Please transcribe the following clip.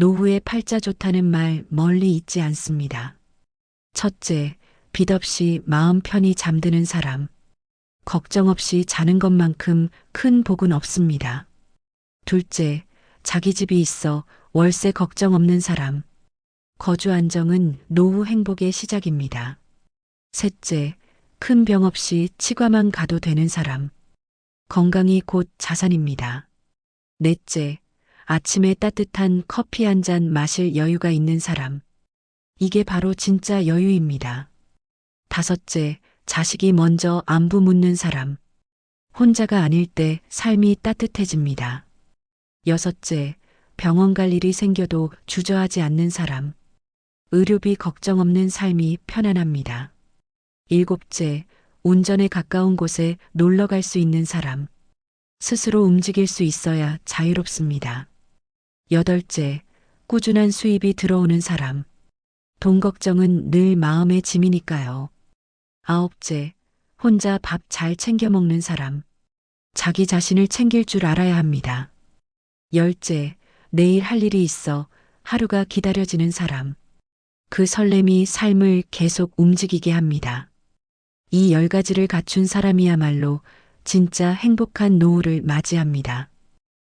노후에 팔자 좋다는 말 멀리 있지 않습니다. 첫째, 빚 없이 마음 편히 잠드는 사람. 걱정 없이 자는 것만큼 큰 복은 없습니다. 둘째, 자기 집이 있어 월세 걱정 없는 사람. 거주 안정은 노후 행복의 시작입니다. 셋째, 큰 병 없이 치과만 가도 되는 사람. 건강이 곧 자산입니다. 넷째, 아침에 따뜻한 커피 한 잔 마실 여유가 있는 사람. 이게 바로 진짜 여유입니다. 다섯째, 자식이 먼저 안부 묻는 사람. 혼자가 아닐 때 삶이 따뜻해집니다. 여섯째, 병원 갈 일이 생겨도 주저하지 않는 사람. 의료비 걱정 없는 삶이 편안합니다. 일곱째, 운전에 가까운 곳에 놀러 갈 수 있는 사람. 스스로 움직일 수 있어야 자유롭습니다. 여덟째, 꾸준한 수입이 들어오는 사람. 돈 걱정은 늘 마음의 짐이니까요. 아홉째, 혼자 밥 잘 챙겨 먹는 사람. 자기 자신을 챙길 줄 알아야 합니다. 열째, 내일 할 일이 있어 하루가 기다려지는 사람. 그 설렘이 삶을 계속 움직이게 합니다. 이 열 가지를 갖춘 사람이야말로 진짜 행복한 노후를 맞이합니다.